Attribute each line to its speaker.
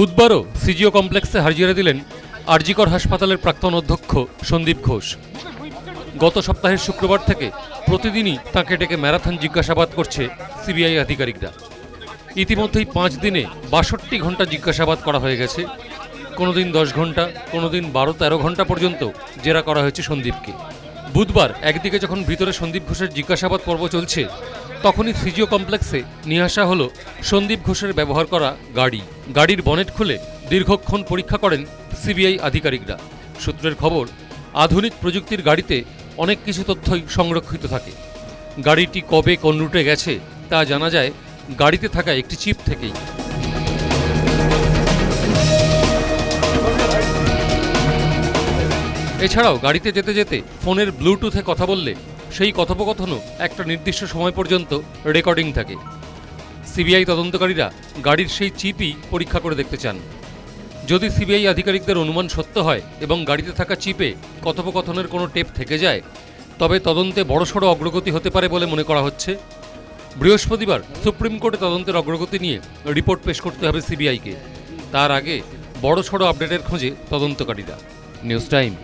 Speaker 1: বুধবারও CGO কমপ্লেক্সে হাজিরা দিলেন আরজিকর হাসপাতালের প্রাক্তন অধ্যক্ষ সন্দীপ ঘোষ। গত সপ্তাহের শুক্রবার থেকে প্রতিদিনই তাঁকে ডেকে ম্যারাথন জিজ্ঞাসাবাদ করছে সিবিআই আধিকারিকরা। ইতিমধ্যেই পাঁচ দিনে বাষট্টি ঘণ্টা জিজ্ঞাসাবাদ করা হয়ে গেছে। কোনোদিন দশ ঘণ্টা কোনোদিন বারো তেরো ঘণ্টা পর্যন্ত জেরা করা হয়েছে সন্দীপকে। বুধবার একদিকে যখন ভিতরে সন্দীপ ঘোষের জিজ্ঞাসাবাদ পর্ব চলছে, তখনই ফিজিও কমপ্লেক্সে নিয়ে আসা হলো সন্দীপ ঘোষের ব্যবহার করা গাড়ি। গাড়ির বনেট খুলে দীর্ঘক্ষণ পরীক্ষা করেন সিবিআই আধিকারিকরা। সূত্রের খবর, আধুনিক প্রযুক্তির গাড়িতে অনেক কিছু তথ্যই সংরক্ষিত থাকে। গাড়িটি কবে কোন রুটে গেছে তা জানা যায় গাড়িতে থাকা একটি চিপ থেকেই। এছাড়াও গাড়িতে যেতে যেতে ফোনের ব্লুটুথে কথা বললে সেই কথোপকথনও একটা নির্দিষ্ট সময় পর্যন্ত রেকর্ডিং থাকে। সিবিআই তদন্তকারীরা গাড়ির সেই চিপই পরীক্ষা করে দেখতে চান। যদি সিবিআই আধিকারিকদের অনুমান সত্য হয় এবং গাড়িতে থাকা চিপে কথোপকথনের কোনো টেপ থেকে যায়, তবে তদন্তে বড়সড় অগ্রগতি হতে পারে বলে মনে করা হচ্ছে। বৃহস্পতিবার সুপ্রিম কোর্টে তদন্তের অগ্রগতি নিয়ে রিপোর্ট পেশ করতে হবে সিবিআইকে। তার আগে বড়সড় আপডেটের খোঁজে তদন্তকারীরা। News time.